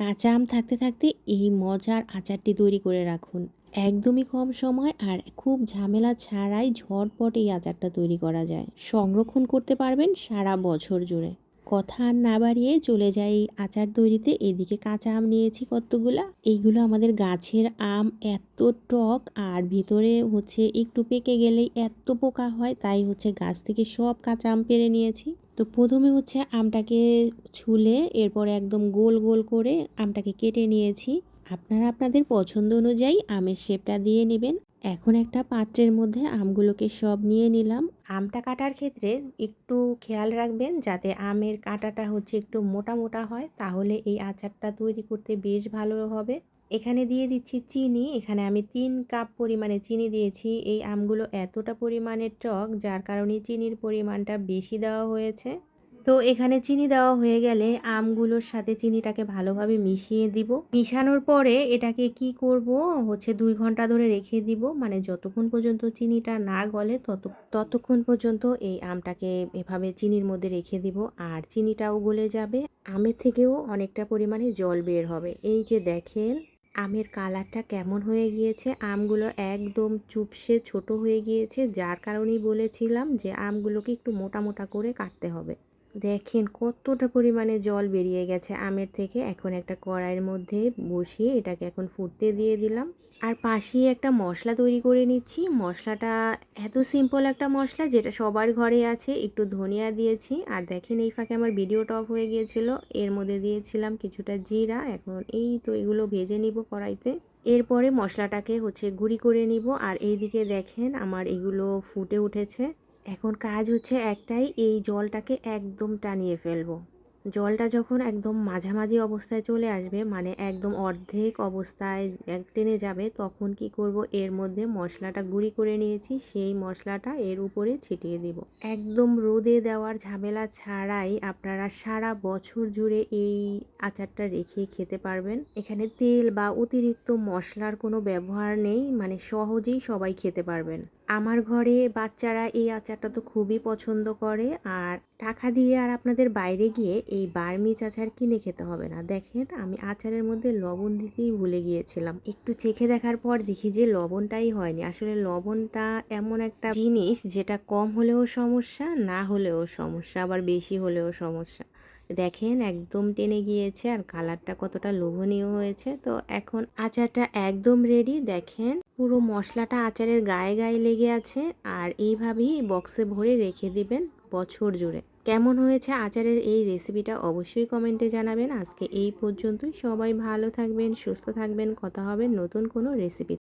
কাঁচা আম থাকতে থাকতে এই মজার আচারটি তৈরি করে রাখুন। একদমই কম সময় আর খুব ঝামেলা ছাড়াই ঝটপট এই আচারটা তৈরি করা যায়। সংরক্ষণ করতে পারবেন সারা বছর জুড়ে। কথা আর না বাড়িয়ে চলে যাই আচার তৈরিতে। এদিকে কাঁচা আম নিয়েছি কতগুলা। এইগুলো আমাদের গাছের আম এত টক আর ভিতরে হচ্ছে একটু পেকে গেলেই এত পোকা হয়, তাই হচ্ছে গাছ থেকে সব কাঁচা আম পেরে নিয়েছি। তো প্রথমে হচ্ছে আমটাকে ছুলে এরপর একদম গোল গোল করে আমটাকে কেটে নিয়েছি। আপনারা আপনাদের পছন্দ অনুযায়ী আমের শেপটা দিয়ে নেবেন। এখন একটা পাত্রের মধ্যে আমগুলোকে সব নিয়ে নিলাম। আমটা কাটার ক্ষেত্রে একটু খেয়াল রাখবেন যাতে আমের কাঁটাটা হচ্ছে একটু মোটা মোটা হয়, তাহলে এই আচারটা তৈরি করতে বেশ ভালো হবে। এখানে দিয়ে দিচ্ছি চিনি। এখানে আমি তিন কাপ পরিমাণে চিনি দিয়েছি। এই আমগুলো এতটা পরিমাণের টক, যার কারণে চিনির পরিমাণটা বেশি দেওয়া হয়েছে। তো এখানে চিনি দেওয়া হয়ে গেলে আমগুলোর সাথে চিনিটাকে ভালোভাবে মিশিয়ে দিব। মিশানোর পরে এটাকে কি করব? হচ্ছে দুই ঘণ্টা ধরে রেখে দিব। মানে যতক্ষণ পর্যন্ত চিনিটা না গলে, তত, ততক্ষণ পর্যন্ত এই আমটাকে এভাবে চিনির মধ্যে রেখে দিব। আর চিনিটাও গলে যাবে। আমের থেকেও অনেকটা পরিমাণে জল বের হবে। এই যে দেখেন আমের কালারটা কেমন হয়ে গিয়েছে? আমগুলো একদম চুপসে ছোট হয়ে গিয়েছে। যার কারণেই বলেছিলাম যে, আমগুলোকে একটু মোটা মোটা করে কাটতে হবে। দেখেন কতটা পরিমাণে জল বেরিয়ে গেছে আমের থেকে। এখন একটা কড়াইয়ের মধ্যে বসিয়ে এটাকে এখন ফুটতে দিয়ে দিলাম। আর পাশেই একটা মশলা তৈরি করে নিচ্ছি। মশলাটা এত সিম্পল একটা মশলা যেটা সবার ঘরে আছে। একটু ধনিয়া দিয়েছি। আর দেখেন এই ফাঁকে আমার ভিডিওটা টপ হয়ে গিয়েছিল। এর মধ্যে দিয়েছিলাম কিছুটা জিরা। এখন এই তো এগুলো ভেজে নিব কড়াইতে। এরপরে মশলাটাকে হচ্ছে গুঁড়ি করে নিব। আর এইদিকে দেখেন আমার এগুলো ফুটে উঠেছে। এখন কাজ হচ্ছে একটাই, এই জলটাকে একদম টানিয়ে ফেলব। জলটা যখন একদম মাঝামাঝি অবস্থায় চলে আসবে মানে একদম অর্ধেক অবস্থায় এক টেনে যাবে, তখন কি করব? এর মধ্যে মশলাটা গুঁড়ি করে নিয়েছি, সেই মশলাটা এর উপরে ছিটিয়ে দিব। একদম রোদে দেওয়ার ঝামেলা ছাড়াই আপনারা সারা বছর জুড়ে এই আচারটা রেখে খেতে পারবেন। এখানে তেল বা অতিরিক্ত মশলার কোনো ব্যবহার নেই মানে সহজেই সবাই খেতে পারবেন। আমার ঘরে বাচ্চারা এই আচারটা তো খুবই পছন্দ করে। আর টাকা দিয়ে আর আপনাদের বাইরে গিয়ে এই বার্মিচ আচার কিনে খেতে হবে না। দেখেন, আমি আচারের মধ্যে লবণ দিতেই ভুলে গিয়েছিলাম। একটু চেখে দেখার পর দেখি যে লবণটাই হয়নি। আসলে লবণটা এমন একটা জিনিস যেটা কম হলেও সমস্যা, না হলেও সমস্যা, আবার বেশি হলেও সমস্যা। দেখেন একদম টেনে গিয়েছে আর কালারটা কতটা লোভনীয় হয়েছে। তো এখন আচারটা একদম রেডি দেখেন পুরো মশলাটা আচারের গায়ে গায়ে লেগে আছে আর এইভাবেই বক্সে ভরে রেখে দিবেন বছর জুড়ে। কেমন হয়েছে আচারের এই রেসিপিটা অবশ্যই কমেন্টে জানাবেন। আজকে এই পর্যন্তই। সবাই ভালো থাকবেন, সুস্থ থাকবেন। কথা হবে নতুন কোনো রেসিপি